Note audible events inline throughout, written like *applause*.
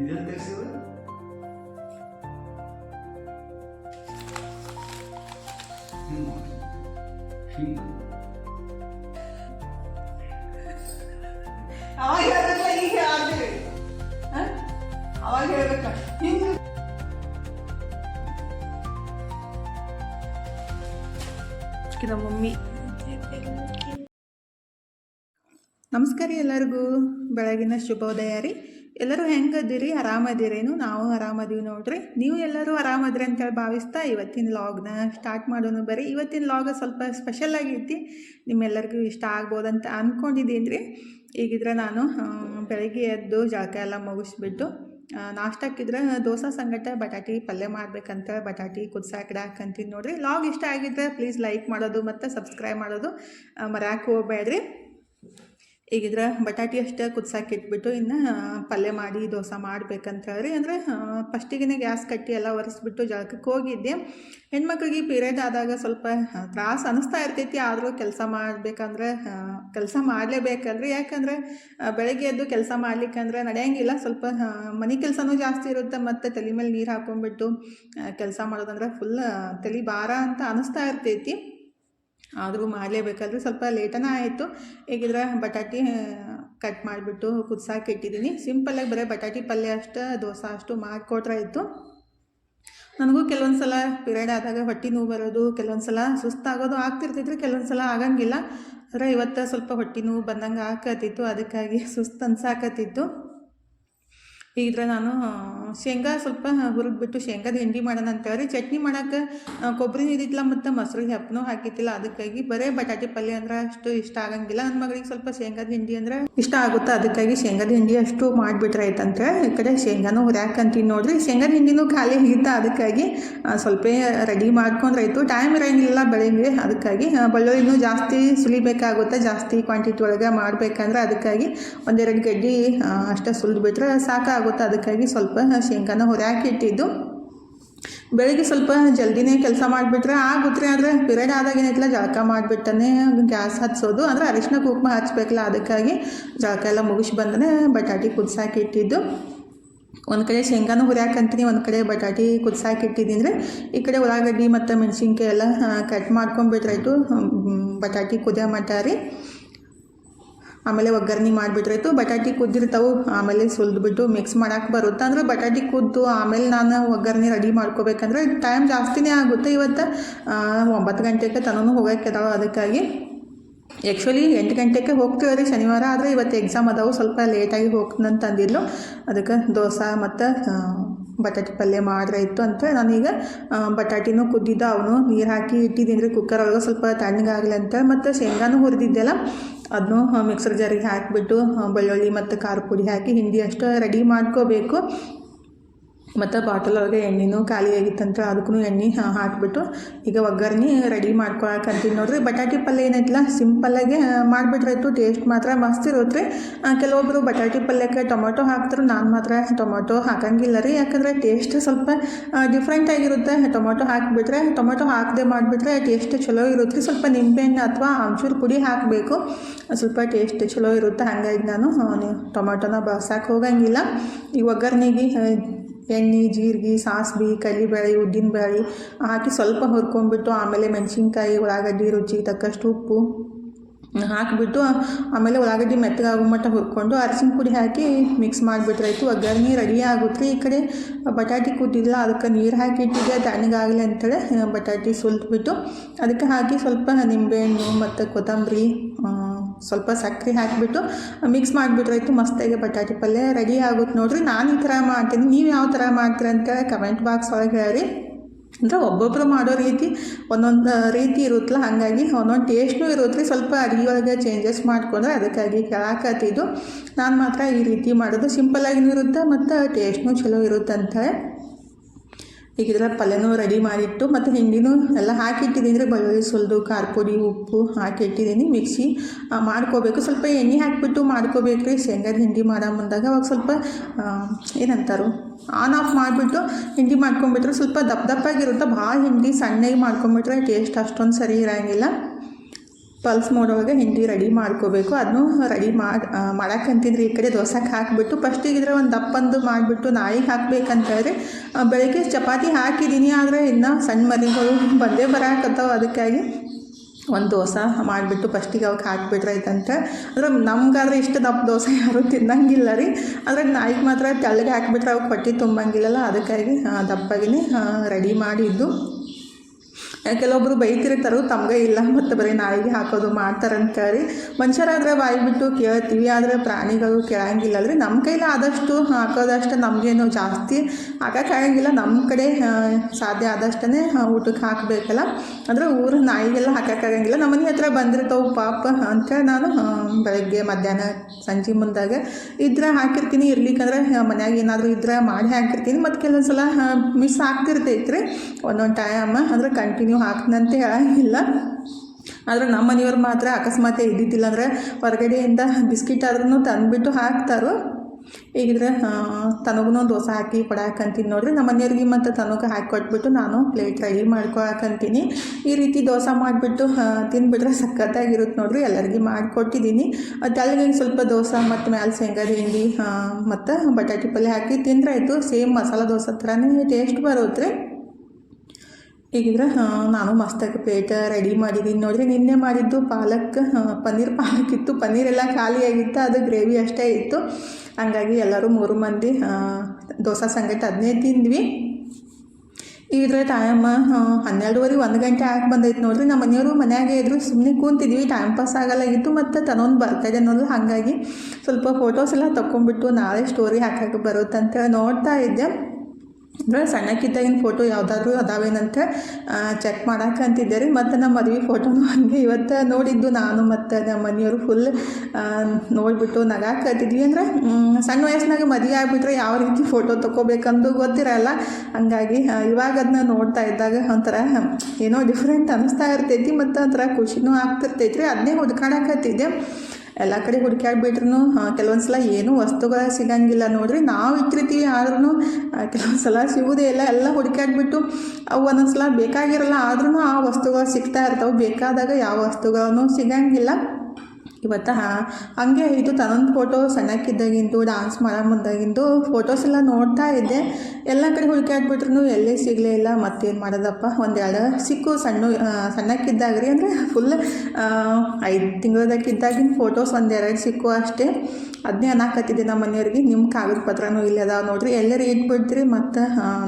ಹಿಂಗೆ ಮಾಡಿ ಹಿಂಗೆ ಅವಾಗ ಹೇಳ್ಬೇಕ ಈಗ ಆದ್ರೆ ಅವಾಗ ಹೇಳ್ಬೇಕ. ಹಿಂಗೆ ನಮ್ಮ ಮಮ್ಮಿ. ನಮಸ್ಕಾರ ರೀ ಎಲ್ಲರಿಗೂ. ಬೆಳಗಿನ ಶುಭೋದಯ ರೀ. ಎಲ್ಲರೂ ಹೆಂಗದಿರಿ ಆರಾಮದಿರೇನು ನಾವು ಆರಾಮದೀವಿ ನೋಡ್ರಿ. ನೀವು ಎಲ್ಲರೂ ಆರಾಮದ್ರಿ ಅಂತೇಳಿ ಭಾವಿಸ್ತಾ ಇವತ್ತಿನ ಲಾಗ್ನ ಸ್ಟಾರ್ಟ್ ಮಾಡೋಣ ಬರೀ ಇವತ್ತಿನ ಲಾಗ್ ಸ್ವಲ್ಪ ಸ್ಪೆಷಲ್ ಆಗೈತಿ. ನಿಮ್ಮೆಲ್ಲರಿಗೂ ಇಷ್ಟ ಆಗ್ಬೋದಂತ ಅಂದ್ಕೊಂಡಿದ್ದೀನಿ ರೀ ಈಗಿದ್ರೆ ನಾನು ಬೆಳಗ್ಗೆ ಎದ್ದು ಜಳಕ ಎಲ್ಲ ಮುಗಿಸ್ಬಿಟ್ಟು ನಾಷ್ಟಕ್ಕಿದ್ರೆ ದೋಸೆ, ಸಂಗಟ, ಬಟಾಟಿ, ಪಲ್ಯ ಮಾಡ್ಬೇಕಂತ ಬಟಾಟಿ ಕುದ್ಸಾಕಿಡಾಕಂತೀನಿ ನೋಡ್ರಿ. ಲಾಗ್ ಇಷ್ಟ ಆಗಿದ್ರೆ ಪ್ಲೀಸ್ ಲೈಕ್ ಮಾಡೋದು ಮತ್ತು ಸಬ್ಸ್ಕ್ರೈಬ್ ಮಾಡೋದು ಮರ್ಯಾಕೆ ಹೋಗ್ಬೇಡ್ರಿ. ಈಗಿದ್ರೆ ಬಟಾಟಿ ಅಷ್ಟೇ ಕುದ್ಸಾಕಿ ಇಟ್ಬಿಟ್ಟು ಇನ್ನು ಪಲ್ಯ ಮಾಡಿ ದೋಸೆ ಮಾಡ್ಬೇಕಂತ ಹೇಳಿ, ಅಂದರೆ ಫಸ್ಟಿಗೆ ಗ್ಯಾಸ್ ಕಟ್ಟಿ ಎಲ್ಲ ಒರೆಸ್ಬಿಟ್ಟು ಜಳಕಕ್ಕೆ ಹೋಗಿದ್ದೆ. ಹೆಣ್ಮಕ್ಳಿಗೆ ಪೀರಿಯಡ್ ಆದಾಗ ಸ್ವಲ್ಪ ತ್ರಾಸ ಅನಿಸ್ತಾ ಇರ್ತೈತಿ, ಆದರೂ ಕೆಲಸ ಮಾಡಬೇಕಂದ್ರೆ ಕೆಲಸ ಮಾಡಲೇಬೇಕಲ್ರಿ ಯಾಕಂದರೆ ಬೆಳಗ್ಗೆ ಎದ್ದು ಕೆಲಸ ಮಾಡಲಿಕ್ಕಂದ್ರೆ ನಡೆಯಂಗಿಲ್ಲ. ಸ್ವಲ್ಪ ಮನೆ ಕೆಲಸನೂ ಜಾಸ್ತಿ ಇರುತ್ತೆ, ಮತ್ತು ತಲೆ ಮೇಲೆ ನೀರು ಹಾಕೊಂಡ್ಬಿಟ್ಟು ಕೆಲಸ ಮಾಡೋದಂದ್ರೆ ಫುಲ್ ತಲೆ ಭಾರ ಅಂತ ಅನಿಸ್ತಾ ಇರ್ತೈತಿ. ಆದರೂ ಮಾಡಲೇಬೇಕಾದ್ರೆ ಸ್ವಲ್ಪ ಲೇಟನ ಆಯಿತು. ಹೇಗಿದ್ರೆ ಬಟಾಟಿ ಕಟ್ ಮಾಡಿಬಿಟ್ಟು ಕುದ್ಸಾಕಿ ಇಟ್ಟಿದ್ದೀನಿ. ಸಿಂಪಲ್ಲಾಗಿ ಬರೀ ಬಟಾಟಿ ಪಲ್ಯ ಅಷ್ಟು, ದೋಸೆ ಅಷ್ಟು ಮಾಡಿಕೊಟ್ರೆ ಇತ್ತು. ನನಗೂ ಕೆಲವೊಂದು ಸಲ ಪಿರಿಯಡ್ ಆದಾಗ ಹೊಟ್ಟೆ ನೋವು ಬರೋದು ಕೆಲವೊಂದು ಸಲ ಸುಸ್ತಾಗೋದು ಆಗ್ತಿರ್ತಿದ್ರೆ ಕೆಲವೊಂದು ಸಲ ಆಗಂಗಿಲ್ಲ. ಆದರೆ ಇವತ್ತು ಸ್ವಲ್ಪ ಹೊಟ್ಟೆ ನೋವು ಬಂದಂಗೆ ಹಾಕತ್ತಿತ್ತು ಅದಕ್ಕಾಗಿ ಸುಸ್ತು ಅನ್ಸಾಕತ್ತಿತ್ತು. ಈಗಿದ್ರೆ ನಾನು ಶೇಂಗಾ ಸ್ವಲ್ಪ ಹುರಿದ್ಬಿಟ್ಟು ಶೇಂಗಾದ ಹಿಂಡಿ ಮಾಡೋಣ ಅಂತೇಳಿ ಚಟ್ನಿ ಮಾಡೋಕ್ಕೆ ಕೊಬ್ಬರಿ ನೀರಿದ್ಲ ಮತ್ತು ಮೊಸರು ಹೆಪ್ಪನೂ ಹಾಕಿತ್ತಿಲ್ಲ ಅದಕ್ಕಾಗಿ ಬರೀ ಬಟಾಟೆ ಪಲ್ಯ ಅಂದ್ರೆ ಅಷ್ಟು ಇಷ್ಟ ಆಗಂಗಿಲ್ಲ. ನನ್ನ ಮಗಳಿಗೆ ಸ್ವಲ್ಪ ಶೇಂಗಾದ ಹಿಂಡಿ ಅಂದ್ರೆ ಇಷ್ಟ ಆಗುತ್ತೆ? ಅದಕ್ಕಾಗಿ ಶೇಂಗಾದ ಹಿಂಡಿ ಅಷ್ಟು ಮಾಡಿಬಿಟ್ರೆ ಈ ಕಡೆ ಶೇಂಗಾನು ಹುರ್ಯಾಕಂತೀನಿ ನೋಡಿರಿ. ಶೇಂಗಾದ ಹಿಂಡಿನೂ ಖಾಲಿ ಹಿಡಿತ ಅದಕ್ಕಾಗಿ ಸ್ವಲ್ಪ ರೆಡಿ ಮಾಡ್ಕೊಂಡ್ರಾಯ್ತು ಟೈಮ್ ಇರೋಂಗಿಲ್ಲ ಬೆಳಗ್ಗೆ. ಅದಕ್ಕಾಗಿ ಇನ್ನೂ ಜಾಸ್ತಿ ಸುಲಿಬೇಕಾಗುತ್ತೆ? ಜಾಸ್ತಿ ಕ್ವಾಂಟಿಟಿ ಒಳಗೆ ಮಾಡಬೇಕಂದ್ರೆ ಅದಕ್ಕಾಗಿ ಒಂದೆರಡು ಗಡ್ಡಿ ಅಷ್ಟೇ ಸುಲಿದು ಬಿಟ್ರೆ ಸಾಕಾಗುತ್ತೆ? ಅದಕ್ಕಾಗಿ ಸ್ವಲ್ಪ ಶೇಂಗಾನ ಹುರ್ಯಾಕಿ ಇಟ್ಟಿದ್ದು. ಬೆಳಿಗ್ಗೆ ಸ್ವಲ್ಪ ಜಲ್ದಿನೇ ಕೆಲಸ ಮಾಡಿಬಿಟ್ರೆ ಆ ಆಗುತ್ತೆ ಆದರೆ ಪಿರಿಯಡ್ ಆದಾಗ ಏನೈತಲ್ಲ ಜಳಕ ಮಾಡಿಬಿಟ್ಟನೆ ಗ್ಯಾಸ್ ಹಚ್ಚೋದು ಅಂದರೆ ಅರಿಶಿನ ಕುಂಕುಮ ಹಚ್ಬೇಕಲ್ಲ, ಅದಕ್ಕಾಗಿ ಜಳಕ ಎಲ್ಲ ಮುಗಿಸಿ ಬಂದನೆ ಬಟಾಟಿ ಕುದ್ಸಾಕಿ ಇಟ್ಟಿದ್ದು. ಒಂದು ಕಡೆ ಶೇಂಗಾನು ಹುರ್ಯಾಕಂತೀನಿ ಒಂದು ಕಡೆ ಬಟಾಟಿ ಕುದ್ಸಾಕಿ ಇಟ್ಟಿದ್ದೀನಿ ರೀ ಈ ಕಡೆ ಉಳ್ಳಾಗಡ್ಡಿ ಮತ್ತು ಮೆಣಸಿನ್ಕಾಯಿ ಎಲ್ಲ ಕಟ್ ಮಾಡ್ಕೊಂಬಿಟ್ರಾಯ್ತು ಬಟಾಟಿ ಕುದಿಯೋ ಮಟ್ಟ ರೀ ಆಮೇಲೆ ಒಗ್ಗರಣೆ ಮಾಡಿಬಿಟ್ರಾಯ್ತು ಬಟಾಟಿ ಕುದ್ದಿರ್ತಾವೆ, ಆಮೇಲೆ ಸುಲಿದ್ಬಿಟ್ಟು ಮಿಕ್ಸ್ ಮಾಡೋಕ್ಕೆ ಬರುತ್ತೆ ಅಂದರೆ ಬಟಾಟಿ ಕುದ್ದು ಆಮೇಲೆ ನಾನು ಒಗ್ಗರಣೆ ರೆಡಿ ಮಾಡ್ಕೋಬೇಕಂದ್ರೆ ಟೈಮ್ ಜಾಸ್ತಿನೇ ಆಗುತ್ತೆ ಇವತ್ತು. ಒಂಬತ್ತು ಗಂಟೆಗೆ ತನೂ ಹೋಗಕ್ಕೆ ಅದಕ್ಕಾಗಿ. ಆ್ಯಕ್ಚುಲಿ ಎಂಟು ಗಂಟೆಗೆ ಹೋಗ್ತೀವಿ ರೀ ಶನಿವಾರ, ಆದರೆ ಇವತ್ತು ಎಕ್ಸಾಮ್ ಅದಾವೆ, ಸ್ವಲ್ಪ ಲೇಟಾಗಿ ಹೋಗ್ತಂತ ಅಂದಿದ್ಲು ಅದಕ್ಕೆ ದೋಸೆ ಮತ್ತು ಬಟಾಟಿ ಪಲ್ಯ ಮಾಡ್ರೆ ಇತ್ತು ಅಂತ ನಾನೀಗ ಬಟಾಟಿನೂ ಕುದ್ದಿದ್ದ, ಅವನು ನೀರು ಹಾಕಿ ಇಟ್ಟಿದ್ದೀನಿ ರೀ. ಕುಕ್ಕರ್ ಒಳಗೆ ಸ್ವಲ್ಪ ತಣ್ಣಗಾಗಲಿ ಅಂತ. ಮತ್ತು ಶೇಂಗಾನು ಹುರಿದಿದ್ದೆಲ್ಲ. ಅದನ್ನು ಮಿಕ್ಸರ್ ಜಾರಿಗೆ ಹಾಕಿಬಿಟ್ಟು ಬೆಳ್ಳುಳ್ಳಿ ಮತ್ತು ಖಾರ ಪುಡಿ ಹಾಕಿ ಹಿಂಡಿ ಅಷ್ಟು ರೆಡಿ ಮಾಡ್ಕೋಬೇಕು. ಮತ್ತು ಬಾಟಲ್ ಒಳಗೆ ಎಣ್ಣೆನೂ ಖಾಲಿ ಆಗಿತ್ತಂತ ಅದಕ್ಕೂ ಎಣ್ಣೆ ಹಾಕಿಬಿಟ್ಟು ಈಗ ಒಗ್ಗರಣೆ ರೆಡಿ ಮಾಡ್ಕೊಳಕಂತೀನಿ ನೋಡ್ರಿ. ಬಟಾಟಿ ಪಲ್ಯ ಏನೈತಿಲ್ಲ ಸಿಂಪಲ್ಲಾಗಿ ಮಾಡಿಬಿಟ್ರಾಯ್ತು ಟೇಸ್ಟ್ ಮಾತ್ರ ಮಸ್ತ್ ಇರುತ್ತೆ ಕೆಲವೊಬ್ಬರು ಬಟಾಟಿ ಪಲ್ಯಕ್ಕೆ ಟೊಮೊಟೊ ಹಾಕ್ತಾರೆ ನಾನು ಮಾತ್ರ ಟೊಮೊಟೊ ಹಾಕಂಗಿಲ್ಲ ರೀ. ಯಾಕಂದರೆ ಟೇಸ್ಟ್ ಸ್ವಲ್ಪ ಡಿಫ್ರೆಂಟ್ ಆಗಿರುತ್ತೆ. ಟೊಮೊಟೊ ಹಾಕಿಬಿಟ್ರೆ, ಟೊಮೊಟೊ ಹಾಕದೆ ಮಾಡಿಬಿಟ್ರೆ ಟೇಸ್ಟ್ ಚಲೋ ಇರುತ್ತೆ ರೀ ಸ್ವಲ್ಪ ನಿಂಬೆಹಣ್ಣು ಅಥವಾ ಅಂಚೂರು ಪುಡಿ ಹಾಕಬೇಕು. ಸ್ವಲ್ಪ ಟೇಸ್ಟ್ ಚಲೋ ಇರುತ್ತೆ. ಹಾಗಾಗಿ ನಾನು ಟೊಮೊಟೊನ ಬಳಸಕ್ಕೆ ಹೋಗಂಗಿಲ್ಲ. ಈ ಒಗ್ಗರಣೆಗೆ ಎಣ್ಣೆ, ಜೀರಿಗೆ ಸಾಸ್ವೆ ಉದ್ದಿನ ಉದ್ದಿನಬೇಳೆ ಹಾಕಿ ಸ್ವಲ್ಪ ಹುರ್ಕೊಂಡ್ಬಿಟ್ಟು ಆಮೇಲೆ ಮೆಣಸಿನ್ಕಾಯಿ, ಉಳ್ಳಾಗಡ್ಡಿ, ರುಚಿಗೆ ತಕ್ಕಷ್ಟು ಉಪ್ಪು ಹಾಕಿಬಿಟ್ಟು ಆಮೇಲೆ ಉಳ್ಳಾಗಡ್ಡಿ ಮೆತ್ತಗಾಗೋ ಮಟ್ಟ ಹುರ್ಕೊಂಡು ಅರಸಿನ ಪುಡಿ ಹಾಕಿ ಮಿಕ್ಸ್ ಮಾಡಿಬಿಟ್ರಾಯ್ತು ಒಗ್ಗರಣೆ ರೆಡಿ ಆಗುತ್ತೆ. ಈ ಕಡೆ ಬಟಾಟಿ ಕುದ್ದಿಲ್ಲ ಅದಕ್ಕೆ ನೀರು ಹಾಕಿ ಇಟ್ಟಿದ್ದೆ ತಣ್ಣಗಾಗಲಿ ಅಂತೇಳಿ, ಬಟಾಟಿ ಸುಲ್ತ್ಬಿಟ್ಟು ಅದಕ್ಕೆ ಹಾಕಿ ಸ್ವಲ್ಪ ನಿಂಬೆಹಣ್ಣು ಮತ್ತು ಕೊತ್ತಂಬರಿ ಸ್ವಲ್ಪ ಸಕ್ಕರೆ ಹಾಕಿಬಿಟ್ಟು ಮಿಕ್ಸ್ ಮಾಡಿಬಿಟ್ರಾಯ್ತು ಮಸ್ತಾಗಿ ಬಟಾಟೆ ಪಲ್ಯ ರೆಡಿ ಆಗುತ್ತೆ ನೋಡಿರಿ. ನಾನು ಈ ಥರ ಮಾಡ್ತೀನಿ. ನೀವು ಯಾವ ಥರ ಮಾಡ್ತೀರ ಅಂತೇಳಿ ಕಮೆಂಟ್ ಬಾಕ್ಸ್ ಒಳಗೆ ಹೇಳಿ. ಅಂದರೆ ಒಬ್ಬೊಬ್ಬರು ಮಾಡೋ ರೀತಿ, ಒಂದೊಂದು ರೀತಿ ಇರುತ್ತಲ್ಲ, ಹಾಗಾಗಿ ಒಂದೊಂದು ಟೇಸ್ಟ್ನೂ ಇರುತ್ತೆ ಸ್ವಲ್ಪ ಅಡುಗೆ ಒಳಗೆ ಚೇಂಜಸ್ ಮಾಡಿಕೊಂಡ್ರೆ ಅದಕ್ಕಾಗಿ ಕೇಳಾಕತ್ತಿದ್ದು. ನಾನು ಮಾತ್ರ ಈ ರೀತಿ ಮಾಡೋದು. ಸಿಂಪಲ್ಲಾಗಿನೂ ಇರುತ್ತೆ ಮತ್ತು ಟೇಸ್ಟ್ನೂ ಚಲೋ ಇರುತ್ತೆ ಅಂತ ಈಗ ಇದರ ಪಲ್ಯನೂ ರೆಡಿ ಮಾಡಿಟ್ಟು ಮತ್ತು ಹಿಂಡಿನೂ ಎಲ್ಲ ಹಾಕಿಟ್ಟಿದ್ದೀನಿ. ಅಂದರೆ ಬೆಳ್ಳುಳ್ಳಿ ಸುಲಿದು ಖಾರ ಪುಡಿ ಉಪ್ಪು ಹಾಕಿಟ್ಟಿದ್ದೀನಿ ಮಿಕ್ಸಿ ಮಾಡ್ಕೋಬೇಕು. ಸ್ವಲ್ಪ ಎಣ್ಣೆ ಹಾಕಿಬಿಟ್ಟು ಮಾಡ್ಕೋಬೇಕು ರೀ. ಶೇಂಗಾದ ಹಿಂಡಿ ಮಾಡೋ ಮುಂದಾಗ ಅವಾಗ ಸ್ವಲ್ಪ ಏನಂತಾರು ಆನ್ ಆಫ್ ಮಾಡಿಬಿಟ್ಟು ಹಿಂಡಿ ಮಾಡ್ಕೊಂಬಿಟ್ರೆ ಸ್ವಲ್ಪ ದಪ್ಪ ದಪ್ಪಾಗಿರುತ್ತೆ. ಭಾಳ ಹಿಂಡಿ ಸಣ್ಣಗೆ ಮಾಡ್ಕೊಂಬಿಟ್ರೆ ಟೇಸ್ಟ್ ಅಷ್ಟೊಂದು ಸರಿ ಇರೋಂಗಿಲ್ಲ. ಪಲ್ಸ್ ಮಾಡೋವಾಗ ಹಿಂಡಿ ರೆಡಿ ಮಾಡ್ಕೋಬೇಕು. ಅದನ್ನು ರೆಡಿ ಮಾಡಿ ಮಾಡೋಕ್ಕಂತಿದ್ರೆ. ಈ ಕಡೆ ದೋಸೆಗೆ ಹಾಕಿಬಿಟ್ಟು ಫಸ್ಟಿಗೆ ಇದ್ರೆ ಒಂದು ದಪ್ಪಂದು ಮಾಡಿಬಿಟ್ಟು ನಾಯಿಗೆ ಹಾಕ್ಬೇಕಂತ ಹೇಳಿದ್ರೆ ಆ, ಬೆಳಗ್ಗೆ ಚಪಾತಿ ಹಾಕಿದ್ದೀನಿ ಆದರೆ ಇನ್ನೂ ಸಣ್ಣ ಮರಿಗಳು ಬಂದೇ ಬರಾಕತ್ತಾವ ಅದಕ್ಕಾಗಿ ಒಂದು ದೋಸೆ ಮಾಡಿಬಿಟ್ಟು ಫಸ್ಟಿಗೆ ಅವಕ್ಕೆ ಹಾಕಿಬಿಟ್ರೆ ಆಯ್ತಂತ ಅಂದ್ರೆ ನಮ್ಗಾದ್ರೆ ಇಷ್ಟು ದಪ್ಪ ದೋಸೆ ಯಾರೂ ತಿನ್ನಂಗಿಲ್ಲ ರೀ. ಆದರೆ ನಾಯಿಗೆ ಮಾತ್ರ ತೆಳ್ಳಗೆ ಹಾಕಿಬಿಟ್ರೆ ಅವಕ್ಕೆ ಹೊಟ್ಟೆ ತುಂಬಂಗಿಲ್ಲಲ್ಲ ಅದಕ್ಕಾಗಿ ದಪ್ಪಾಗಿನೇ ರೆಡಿ ಮಾಡಿದ್ದು. *laughs* ಕೆಲವೊಬ್ರು ಬೈತಿರ್ತಾರೆ ತಮಗೆ ಇಲ್ಲ, ಮತ್ತು ಬರೀ ನಾಯಿಗೆ ಹಾಕೋದು ಮಾಡ್ತಾರಂತೇಳಿ ಮನುಷ್ಯರಾದ್ರೆ ಬಾಯಿ ಬಿಟ್ಟು ಕೇಳ್ತೀವಿ, ಆದರೆ ಪ್ರಾಣಿಗಳು ಕೇಳಂಗಿಲ್ಲ. ಅಂದ್ರೆ ನಮ್ಮ ಕೈಲಿ ಆದಷ್ಟು ಹಾಕೋದಷ್ಟು ನಮಗೇನು ಜಾಸ್ತಿ ಹಾಕೋಕ್ಕಾಗಂಗಿಲ್ಲ ನಮ್ಮ ಕಡೆ ಸಾಧ್ಯ ಆದಷ್ಟೇ ಊಟಕ್ಕೆ ಹಾಕಬೇಕಲ್ಲ. ಅಂದರೆ ಊರು ನಾಯಿಗೆಲ್ಲ ಹಾಕೋಕ್ಕಾಗಂಗಿಲ್ಲ ನಮ್ಮ ಮನೆ ಹತ್ರ ಬಂದಿರ್ತಾವೆ ಪಾಪ ಅಂತೇಳಿ ನಾನು ಬೆಳಗ್ಗೆ ಮಧ್ಯಾಹ್ನ ಸಂಜೆ ಮುಂದಾಗ ಇದ್ರೆ ಹಾಕಿರ್ತೀನಿ. ಇರ್ಲಿಕ್ಕಂದ್ರೆ ಮನ್ಯಾಗ ಏನಾದರೂ ಇದ್ರೆ ಮಾಡಿ ಹಾಕಿರ್ತೀನಿ. ಮತ್ತು ಕೆಲವೊಂದು ಸಲ ಮಿಸ್ ಆಗ್ತಿರ್ತೈತ್ರಿ. ಒಂದೊಂದು ಟೈಮ್ ಅಂದ್ರೆ ಕಂಟಿನ್ಯೂ ಹಾಕ್ತಂತೆ ಹೇಳಂಗಿಲ್ಲ. ಆದರೆ ನಮ್ಮ ಮನೆಯವ್ರು ಮಾತ್ರ ಅಕಸ್ಮಾತ್ ಇದ್ದಿದ್ದಿಲ್ಲ ಅಂದರೆ ಹೊರಗಡೆಯಿಂದ ಬಿಸ್ಕಿಟ್ ಆದ್ರೂ ತಂದುಬಿಟ್ಟು ಹಾಕ್ತಾರೋ. ಈಗಿದ್ರೆ ತನಗೂ ದೋಸೆ ಹಾಕಿ ಕೊಡಾಕಂತೀನಿ ನೋಡ್ರಿ. ನಮ್ಮ ಮನೆಯವ್ರಿಗೆ ಮತ್ತು ತನಗೆ ಹಾಕಿ ಕೊಟ್ಬಿಟ್ಟು ನಾನು ಪ್ಲೇಟ್ ರೆಡಿ ಮಾಡ್ಕೊಳಕಂತೀನಿ ಈ ರೀತಿ ದೋಸೆ ಮಾಡಿಬಿಟ್ಟು ತಿಂದ್ಬಿಟ್ರೆ ಸಖತ್ತಾಗಿರುತ್ತೆ ನೋಡ್ರಿ. ಎಲ್ಲರಿಗೂ ಮಾಡಿಕೊಟ್ಟಿದ್ದೀನಿ. ತೆಳ್ಳಗೆ ಸ್ವಲ್ಪ ದೋಸೆ ಮತ್ತು ಮ್ಯಾಲೆ ಶೇಂಗಾದ ಹಿಂಡಿ ಮತ್ತು ಬಟಾಟಿ ಪಲ್ಯ ಹಾಕಿ ತಿಂದ್ರೆ ಆಯಿತು ಸೇಮ್ ಮಸಾಲೆ ದೋಸೆ ಥರನೇ ಟೇಸ್ಟ್ ಬರುತ್ತೆ ಈಗಿದ್ರೆ ನಾನು ಮಸ್ತಾಗಿ ಪೇಟ ರೆಡಿ ಮಾಡಿದ್ದೀನಿ ನೋಡ್ರಿ, ನಿನ್ನೆ ಮಾಡಿದ್ದು ಪಾಲಕ್ ಪನ್ನೀರ್ ಪಾಲಕ್ ಇತ್ತು. ಪನ್ನೀರ್ ಎಲ್ಲ ಖಾಲಿಯಾಗಿತ್ತು ಅದು ಗ್ರೇವಿ ಅಷ್ಟೇ ಇತ್ತು. ಹಂಗಾಗಿ ಎಲ್ಲರೂ ಮೂರು ಮಂದಿ ದೋಸೆ ಸಂಗಟ ಅದನ್ನೇ ತಿಂದ್ವಿ. ಈಗಿದ್ರೆ ಟೈಮ್ ಹನ್ನೆರಡುವರೆ ಒಂದು ಗಂಟೆ ಆಗಿ ಬಂದೈತೆ ನೋಡ್ರಿ. ನಮ್ಮ ಮನೆಯವರು ಮನೆಯಾಗೆ ಇದ್ರು ಸುಮ್ಮನೆ ಕೂತಿದ್ವಿ. ಟೈಮ್ ಪಾಸ್ ಆಗಲ್ಲಾಗಿತ್ತು ಮತ್ತು ತನ್ನೊಂದು ಬರ್ತಾಯಿದೆ ಅನ್ನೋದು. ಹಾಗಾಗಿ ಸ್ವಲ್ಪ ಫೋಟೋಸ್ ಎಲ್ಲ ತೊಗೊಂಡ್ಬಿಟ್ಟು ನಾಳೆ ಸ್ಟೋರಿ ಹಾಕಕ್ಕೆ ಬರುತ್ತಂತ ನೋಡ್ತಾ ಇದ್ದೆ. ಅಂದರೆ ಸಣ್ಣಕ್ಕಿದ್ದಾಗಿನ ಫೋಟೋ ಯಾವುದಾದ್ರೂ ಅದಾವೇನಂತ ಚೆಕ್ ಮಾಡಕ್ಕಂತಿದ್ದೆ ರೀ ಮತ್ತು ನಮ್ಮ ಮದುವೆ ಫೋಟೋನು ಹಾಗೆ ಇವತ್ತು ನೋಡಿದ್ದು ನಾನು ಮತ್ತು ನಮ್ಮ ಮನೆಯವರು ಫುಲ್ ನೋಡಿಬಿಟ್ಟು ನಗಾಕತ್ತಿದ್ವಿ. ಅಂದರೆ ಸಣ್ಣ ವಯಸ್ಸಿನಾಗ ಮದುವೆ ಆಗಿಬಿಟ್ರೆ ಯಾವ ರೀತಿ ಫೋಟೋ ತೊಗೋಬೇಕಂದು ಗೊತ್ತಿರಲ್ಲ ಹಂಗಾಗಿ ಇವಾಗ ಅದನ್ನ ನೋಡ್ತಾ ಇದ್ದಾಗ ಒಂಥರ, ಏನೋ ಡಿಫ್ರೆಂಟ್ ಅನ್ನಿಸ್ತಾ ಇರ್ತೈತಿ ಮತ್ತು ಒಂಥರ ಖುಷಿನೂ ಆಗ್ತಿರ್ತೈತಿ ರೀ ಅದನ್ನೇ ಹುಡ್ಕಾಡಕತ್ತಿದ್ದೆ. ಎಲ್ಲ ಕಡೆ ಹುಡುಕ್ಯಾಡ್ಬಿಟ್ರು ಕೆಲವೊಂದು ಸಲ ಏನೂ ವಸ್ತುಗಳ ಸಿಗಂಗಿಲ್ಲ ನೋಡ್ರಿ. ನಾವು ಇಕ್ಕಿರ್ತೀವಿ ಆದ್ರೂ ಕೆಲವೊಂದು ಸಲ ಸಿಗೋದೇ ಇಲ್ಲ. ಎಲ್ಲ ಹುಡುಕ್ಯಾಡ್ಬಿಟ್ಟು ಅವು ಒಂದೊಂದು ಸಲ ಬೇಕಾಗಿರಲ್ಲ ಆದ್ರೂ ಆ ವಸ್ತುಗಳು ಸಿಗ್ತಾ ಇರ್ತಾವೆ. ಬೇಕಾದಾಗ ಯಾವ ವಸ್ತುಗಳನ್ನು ಸಿಗಂಗಿಲ್ಲ. ಇವತ್ತು ಹಂಗೆ ಇದು ತನ್ನೊಂದು ಫೋಟೋ ಸಣ್ಣಕ್ಕಿದ್ದಾಗಿಂದು ಡಾನ್ಸ್ ಮಾಡೋ ಮುಂದಾಗಿಂದು ಫೋಟೋಸ್ ಎಲ್ಲ ನೋಡ್ತಾ ಇದ್ದೆ. ಎಲ್ಲ ಕಡೆ ಹುಡುಕಾಡ್ಬಿಟ್ರು ಎಲ್ಲೇ ಸಿಗಲೇ ಇಲ್ಲ, ಮತ್ತೇನು ಮಾಡೋದಪ್ಪ? ಒಂದೆರಡು ಸಿಕ್ಕು ಸಣ್ಣ ಸಣ್ಣಕ್ಕಿದ್ದಾಗ್ರಿ ಅಂದರೆ ಫುಲ್ ಐದು ತಿಂಗಳದಕ್ಕಿದ್ದಾಗಿನ ಫೋಟೋಸ್ ಒಂದೆರಡು ಸಿಕ್ಕು ಅಷ್ಟೇ. ಅದನ್ನೇ ಅನ್ನಕತ್ತಿದ್ದೆ ನಮ್ಮ ಮನೆಯವ್ರಿಗೆ. ನಿಮ್ಮ ಕಾಗದ ಪತ್ರನೂ ಇಲ್ಲ ಅದಾವ ನೋಡ್ರಿ. ಎಲ್ಲರೂ ಇಟ್ಬಿಡ್ತೀರಿ ಮತ್ತು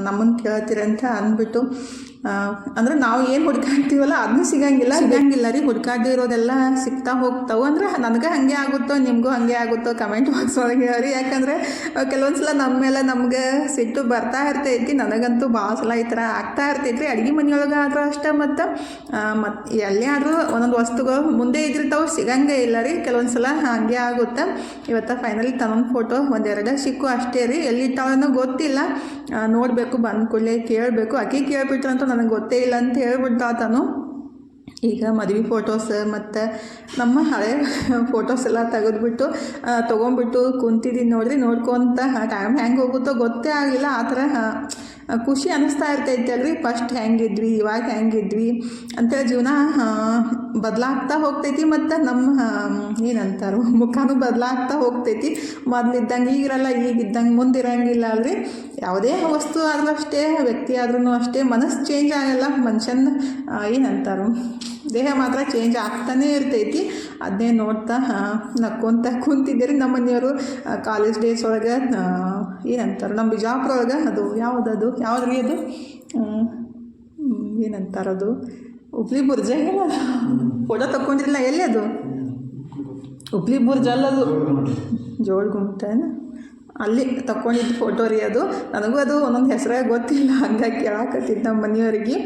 ನಮ್ಮನ್ನು ಕೇಳ್ತೀರಿ ಅಂತ ಅಂದ್ಬಿಟ್ಟು ಅಂದ್ರೆ ನಾವು ಏನು ಹುಡ್ಕಾಡ್ತೀವಲ್ಲ ಅದನ್ನು ಸಿಗಂಗಿಲ್ಲ. ಸಿಗಂಗಿಲ್ಲ ರೀ. ಹುಡ್ಕಾಡಿರೋದೆಲ್ಲ ಸಿಗ್ತಾ ಹೋಗ್ತಾವೆ. ಅಂದ್ರೆ ನನಗೆ ಹಾಗೆ ಆಗುತ್ತೋ ನಿಮಗೂ ಹಾಗೆ ಆಗುತ್ತೋ ಕಮೆಂಟ್ ಬಾಕ್ಸ್ ಒಳಗೆ ಹೇಳ್ರಿ ಯಾಕಂದ್ರೆ ಕೆಲವೊಂದು ಸಲ ನಮ್ಮ ಮೇಲೆ ನಮ್ಗೆ ಸಿಟ್ಟು ಬರ್ತಾ ಇರ್ತೈತಿ. ನನಗಂತೂ ಭಾಳ ಸಲ ಈ ಥರ ಆಗ್ತಾ ಇರ್ತೈತಿ ಅಡುಗೆ ಮನೆಯೊಳಗೆ ಆದ್ರೂ ಅಷ್ಟೇ. ಮತ್ತು ಮತ್ತು ಎಲ್ಲೇ ಆದರೂ ಒಂದೊಂದು ವಸ್ತುಗಳು ಮುಂದೆ ಇದ್ದಿರ್ತಾವೆ ಸಿಗಂಗೇ ಇಲ್ಲ ರೀ. ಕೆಲವೊಂದು ಸಲ ಹಾಗೆ ಆಗುತ್ತೆ. ಇವತ್ತು ಫೈನಲಿ ತನ್ನೊಂದು ಫೋಟೋ ಒಂದೆರಡು ಸಿಕ್ಕು ಅಷ್ಟೇ ರೀ. ಎಲ್ಲಿಟ್ಟಾಳನೋ ಗೊತ್ತಿಲ್ಲ. ನೋಡಬೇಕು ಬಂದ ಕೂಡಲೇ ಕೇಳಬೇಕು ಕೇಳ್ಬಿಟ್ರಂತೂ ನನಗೆ ಗೊತ್ತೇ ಇಲ್ಲ ಅಂತ ಹೇಳ್ಬಿಟ್ಟ ತಾನು ಈಗ ಮದುವೆ ಫೋಟೋಸ್ ಮತ್ತು ನಮ್ಮ ಹಳೆ ಫೋಟೋಸ್ ಎಲ್ಲ ತೆಗೆದ್ಬಿಟ್ಟು ತೊಗೊಂಡ್ಬಿಟ್ಟು ಕುಂತಿದ್ದೀನಿ ನೋಡ್ರಿ ನೋಡ್ಕೊತ ಟೈಮ್ ಹೆಂಗೆ ಹೋಗುತ್ತೋ ಗೊತ್ತೇ ಆಗಲಿಲ್ಲ. ಆ ಥರ ಖುಷಿ ಅನ್ನಿಸ್ತಾ ಇರ್ತೈತೆ ಅಲ್ರಿ. ಫಸ್ಟ್ ಹೆಂಗಿದ್ವಿ, ಇವಾಗ ಹೆಂಗಿದ್ವಿ ಅಂತೇಳಿ ಜೀವನ ಬದಲಾಗ್ತಾ ಹೋಗ್ತೈತಿ ಮತ್ತು ನಮ್ಮ ಏನಂತಾರೋ, ಮುಖನೂ ಬದಲಾಗ್ತಾ ಹೋಗ್ತೈತಿ. ಮೊದಲಿದ್ದಂಗೆ ಈಗಿರಲ್ಲ, ಈಗಿದ್ದಂಗೆ ಮುಂದಿರಂಗಿಲ್ಲ ಅಲ್ರಿ. ಯಾವುದೇ ವಸ್ತು ಆದರೂ ಅಷ್ಟೇ, ವ್ಯಕ್ತಿ ಆದ್ರೂ ಅಷ್ಟೇ, ಮನಸ್ಸು ಚೇಂಜ್ ಆಗಲ್ಲ. ಮನುಷ್ಯನ ಏನು ಏನಂತಾರೋ, ದೇಹ ಮಾತ್ರ ಚೇಂಜ್ ಆಗ್ತಾನೇ ಇರ್ತೈತಿ. ಅದನ್ನೇ ನೋಡ್ತಾ ನಕ್ಕೊಂತ ಕುಂತಿದ್ದೀರಿ ನಮ್ಮ ಮನೆಯವರು ಕಾಲೇಜ್ ಡೇಸ್ ಒಳಗೆ ಏನಂತಾರೆ? ನಮ್ಮ ಬಿಜಾಪುರ ಒಳಗೆ ಅದು ಯಾವುದದು? ಯಾವ್ದು ರೀ ಅದು? ಏನಂತಾರದು ಹುಬ್ಳಿ ಬುರ್ಜ ಏನಲ್ಲ ಫೋಟೋ ತಕ್ಕೊಂಡಿರಲ್ಲ ಎಲ್ಲಿ ಅದು? ಉಪ್ಲಿ ಬುರ್ಜ್ ಅಲ್ಲದು. ಜೋಳ ಗುಂಟೇನ ಅಲ್ಲಿ ತಗೊಂಡಿದ್ದು ಫೋಟೋ ರೀ ಅದು. ನನಗೂ ಅದು ಒಂದೊಂದು ಹೆಸರೇ ಗೊತ್ತಿಲ್ಲ ಹಂಗಾಗಿ ಕೇಳಾಕತ್ತಿದ್ದು ನಮ್ಮ ಮನೆಯವ್ರಿಗೆ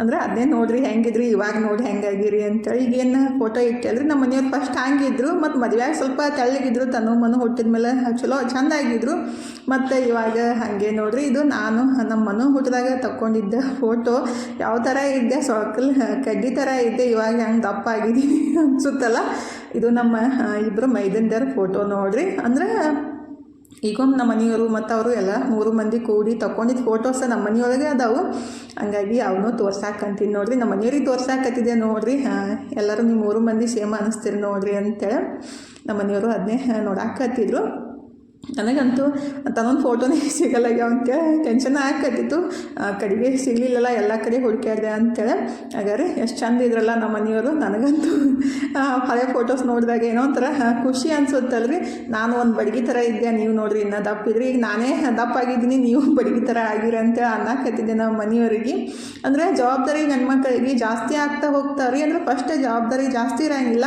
ಅಂದ್ರೆ ಅದನ್ನೇ ನೋಡ್ರಿ ಹೆಂಗಿದ್ರಿ, ಇವಾಗ ನೋಡಿ ಹೆಂಗಾಗಿರಿ ಅಂತೇಳಿ ಈಗೇನು ಫೋಟೋ ಇಟ್ಟಲ್ರಿ ನಮ್ಮ ಮನೆಯವ್ರು ಫಸ್ಟ್ ಹಂಗಿದ್ರು ಮತ್ತು ಮದುವೆಯಾಗ ಸ್ವಲ್ಪ ತೆಳ್ಳಗಿದ್ರು ತನ್ನ ಮನು ಹುಟ್ಟಿದ ಮೇಲೆ ಚಲೋ ಚಂದ ಆಗಿದ್ರು. ಮತ್ತು ಇವಾಗ ಹಾಗೆ ನೋಡ್ರಿ, ಇದು ನಾನು ನಮ್ಮ ಮನು ಹುಟ್ಟಿದಾಗ ತಕ್ಕೊಂಡಿದ್ದ ಫೋಟೋ ಯಾವ ಥರ ಇದ್ದೆ ಸೊಕಲ್ ಕಡ್ಡಿ ಥರ ಇದ್ದೆ ಇವಾಗ ಹೆಂಗೆ ದಪ್ಪ ಆಗಿದ್ದೀನಿ *laughs* ಅನ್ಸುತ್ತಲ್ಲ. ಇದು ನಮ್ಮ ಇಬ್ಬರು ಮೈದಂದ್ಯಾರ ಫೋಟೋ ನೋಡ್ರಿ. ಅಂದ್ರೆ ಈಗೊಮ್ಮೆ ನಮ್ಮ ಮನೆಯವರು ಮತ್ತು ಅವರು ಎಲ್ಲ ಮೂರು ಮಂದಿ ಕೂಡಿ ತಗೊಂಡಿದ್ದು ಫೋಟೋಸ್ ನಮ್ಮ ಮನೆಯೊಳಗೆ ಅದಾವು. ಹಂಗಾಗಿ ಅವನು ತೋರ್ಸಾಕಂತೀನಿ ನೋಡ್ರಿ. ನಮ್ಮ ಮನೆಯವ್ರಿಗೆ ತೋರ್ಸಾಕತ್ತಿದೆ ನೋಡ್ರಿ. ಎಲ್ಲರೂ ನೀವು ಮೂರು ಮಂದಿ ಸೇಮ್ ಅನಿಸ್ತೀರಿ ನೋಡ್ರಿ ಅಂತೇಳಿ ನಮ್ಮ ಮನೆಯವರು ಅದನ್ನೇ ನೋಡಾಕತ್ತಿದ್ರು. ನನಗಂತೂ ತನ್ನೊಂದು ಫೋಟೋನೇ ಸಿಗಲ್ಲ ಅಂತೇಳಿ ಟೆನ್ಷನ್ ಹಾಕತ್ತಿತ್ತು ಕಡೆಗೆ ಸಿಗಲಿಲ್ಲಲ್ಲ, ಎಲ್ಲ ಕಡೆ ಹುಡುಕ್ಯಾಡ್ದೆ ಅಂತೇಳಿ. ಹಾಗಾದ್ರೆ ಎಷ್ಟು ಚಂದ ಇದ್ರಲ್ಲ ನಮ್ಮ ಮನೆಯವರು. ನನಗಂತೂ ಹಳೆ ಫೋಟೋಸ್ ನೋಡಿದಾಗ ಏನೋ ಒಂಥರ ಖುಷಿ ಅನ್ಸುತ್ತಲ್ರಿ. ನಾನು ಒಂದು ಬಡಗಿ ಥರ ಇದ್ದೆ, ನೀವು ನೋಡ್ರಿ, ಇನ್ನು ದಪ್ಪ ಇದ್ರಿ. ಈಗ ನಾನೇ ದಪ್ಪ ಆಗಿದ್ದೀನಿ, ನೀವು ಬಡಗಿ ಥರ ಆಗಿರ ಅಂತೇಳಿ ಅನ್ನಕತ್ತಿದ್ದೆ ನಮ್ಮ ಮನೆಯವರಿಗೆ. ಅಂದರೆ ಜವಾಬ್ದಾರಿ ಗಂಡು ಮಕ್ಕಳಿಗೆ ಜಾಸ್ತಿ ಆಗ್ತಾ ಹೋಗ್ತಾವ್ರಿ. ಅಂದ್ರೆ ಫಸ್ಟೇ ಜವಾಬ್ದಾರಿ ಜಾಸ್ತಿ ಇರೋಂಗಿಲ್ಲ.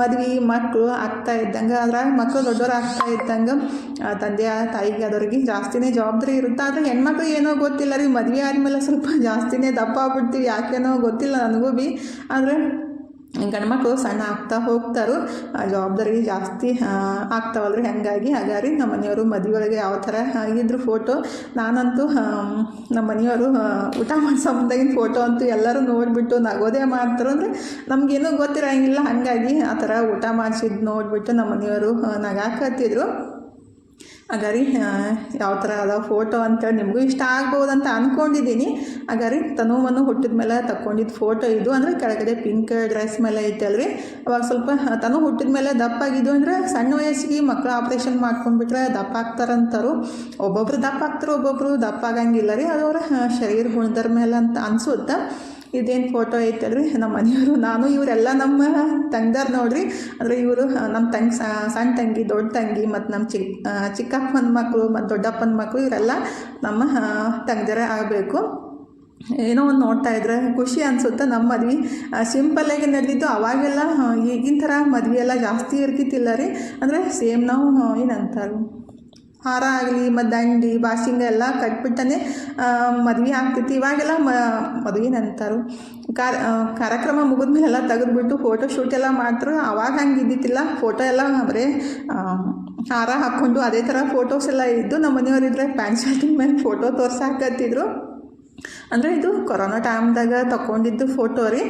ಮದ್ವೆ ಮಕ್ಕಳು ಆಗ್ತಾ ಇದ್ದಂಗೆ ಅದ್ರಾಗ ಮಕ್ಕಳು ದೊಡ್ಡವ್ರು ಆಗ್ತಾ ಇದ್ದಂಗೆ ತಂದೆ, ತಾಯಿಗೆ ಅದವ್ರಿಗೆ ಜಾಸ್ತಿನೇ ಜವಾಬ್ದಾರಿ ಇರುತ್ತೆ? ಆದರೆ ಹೆಣ್ಮಕ್ಳು ಏನೋ ಗೊತ್ತಿಲ್ಲ ರೀ, ಮದುವೆ ಆದಮೇಲೆ ಸ್ವಲ್ಪ ಜಾಸ್ತಿನೇ ದಪ್ಪ ಆಗ್ಬಿಡ್ತೀವಿ, ಯಾಕೇನೋ ಗೊತ್ತಿಲ್ಲ ನನಗೂ ಬಿ. ಆದರೆ ಗಂಡ್ಮಕ್ಳು ಸಣ್ಣ ಆಗ್ತಾ ಹೋಗ್ತಾರೋ, ಆ ಜವಾಬ್ದಾರಿ ಜಾಸ್ತಿ ಆಗ್ತಾವಲ್ರಿ. ಹಾಗಾಗಿ, ಹಾಗಾರಿ ನಮ್ಮ ಮನೆಯವರು ಮದುವೆಯೊಳಗೆ ಯಾವ ಥರ ಇದ್ರು ಫೋಟೋ ನಾನಂತೂ ನಮ್ಮ ಮನೆಯವರು ಊಟ ಮಾಡೋ ಸಂಬಂಧಾಗಿನ ಫೋಟೋ ಅಂತೂ ಎಲ್ಲರೂ ನೋಡಿಬಿಟ್ಟು ನಗೋದೇ ಮಾಡ್ತಾರೆ. ಅಂದರೆ ನಮಗೇನೂ ಗೊತ್ತಿರೋಂಗಿಲ್ಲ. ಹಾಗಾಗಿ ಆ ಥರ ಊಟ ಮಾಡಿಸಿದ್ದು ನೋಡಿಬಿಟ್ಟು ನಮ್ಮ ಮನೆಯವರು ನಗಾಕತ್ತಿದ್ರು. ಹಾಗಾರಿ ಯಾವ ಥರ ಅದ ಫೋಟೋ ಅಂತೇಳಿ ನಿಮಗೂ ಇಷ್ಟ ಆಗ್ಬೋದಂತ ಅಂದ್ಕೊಂಡಿದ್ದೀನಿ ಹಾಗಾರಿ ತನು ಮನು ಹುಟ್ಟಿದ ಮೇಲೆ ತಗೊಂಡಿದ್ದು ಫೋಟೋ ಇದು. ಅಂದರೆ ಕೆಳಗಡೆ ಪಿಂಕ್ ಡ್ರೆಸ್ ಮೇಲೆ ಐತಲ್ರಿ ಅವಾಗ ಸ್ವಲ್ಪ ತನು ಹುಟ್ಟಿದ ಮೇಲೆ ದಪ್ಪ ಆಗಿದ್ದು ಅಂದರೆ ಸಣ್ಣ ವಯಸ್ಸಿಗೆ ಮಕ್ಕಳು ಆಪ್ರೇಷನ್ ಮಾಡ್ಕೊಂಡ್ಬಿಟ್ರೆ ದಪ್ಪ ಆಗ್ತಾರಂತಾರು ಒಬ್ಬೊಬ್ರು ದಪ್ಪ ಆಗ್ತಾರೆ ಒಬ್ಬೊಬ್ರು ದಪ್ಪ ಆಗಂಗಿಲ್ಲ ರೀ ಅವರ ಶರೀರ ಗುಣದ ಮೇಲೆ ಅಂತ ಅನ್ಸುತ್ತೆ? ಇದೇನು ಫೋಟೋ ಐತಲ್ರಿ? ನಮ್ಮ ಮನೆಯವರು, ನಾನು, ಇವರೆಲ್ಲ ನಮ್ಮ ತಂಗ್ದಾರ್ ನೋಡ್ರಿ. ಅಂದರೆ ಇವರು ನಮ್ಮ ತಂಗಿ ಸಣ್ಣ ತಂಗಿ, ದೊಡ್ಡ ತಂಗಿ, ಮತ್ತು ನಮ್ಮ ಚಿಕ್ಕ ಚಿಕ್ಕಪ್ಪನ ಮಕ್ಕಳು ಮತ್ತು ದೊಡ್ಡಪ್ಪನ ಮಕ್ಕಳು ಇವರೆಲ್ಲ ನಮ್ಮ ತಂಗ್ದರೇ ಆಗಬೇಕು. ಏನೋ ಒಂದು ನೋಡ್ತಾ ಇದ್ರೆ ಖುಷಿ ಅನಿಸುತ್ತೆ ನಮ್ಮ ಮದ್ವೆ. ಸಿಂಪಲ್ಲಾಗಿ ನಡೆದಿದ್ದು ಅವಾಗೆಲ್ಲ ಈಗಿನ ಥರ ಮದ್ವೆ ಎಲ್ಲ ಜಾಸ್ತಿ ಇರ್ತಿತ್ತಿಲ್ಲ ರೀ. ಅಂದರೆ ಸೇಮ್ ನಾವು ಏನಂತಾರೆ? ಹಾರ ಆಗಲಿ ಮತ್ತು ದಂಡಿ ಬಾಸಿಂಗ ಎಲ್ಲ ಕಟ್ಬಿಟ್ಟನೆ ಮದುವೆ ಆಗ್ತಿತ್ತು. ಇವಾಗೆಲ್ಲ ಮ, ಮದುವೆ ನಂತರು. ಕಾರ ಕಾರ್ಯಕ್ರಮ ಮುಗಿದ್ಮೇಲೆ ಎಲ್ಲ ತೆಗೆದ್ಬಿಟ್ಟು ಫೋಟೋ ಶೂಟ್ ಎಲ್ಲ ಮಾಡ್ತಾರೆ ಆವಾಗ ಹಂಗೆ ಇದ್ದಿತ್ತಿಲ್ಲ ಫೋಟೋ ಎಲ್ಲ ಬರೀ ಹಾರ ಹಾಕ್ಕೊಂಡು ಅದೇ ಥರ ಫೋಟೋಸ್ ಎಲ್ಲ ಇದ್ದು ನಮ್ಮ ಮನೆಯವರಿದ್ರೆ ಪ್ಯಾಂಟ್ ಶರ್ಟಿನ ಮೇಲೆ ಫೋಟೋ ತೋರ್ಸಾಕತ್ತಿದ್ರು. ಅಂದರೆ ಇದು ಕೊರೋನಾ ಟೈಮ್ದಾಗ ತಗೊಂಡಿದ್ದು ಫೋಟೋ ರೀ.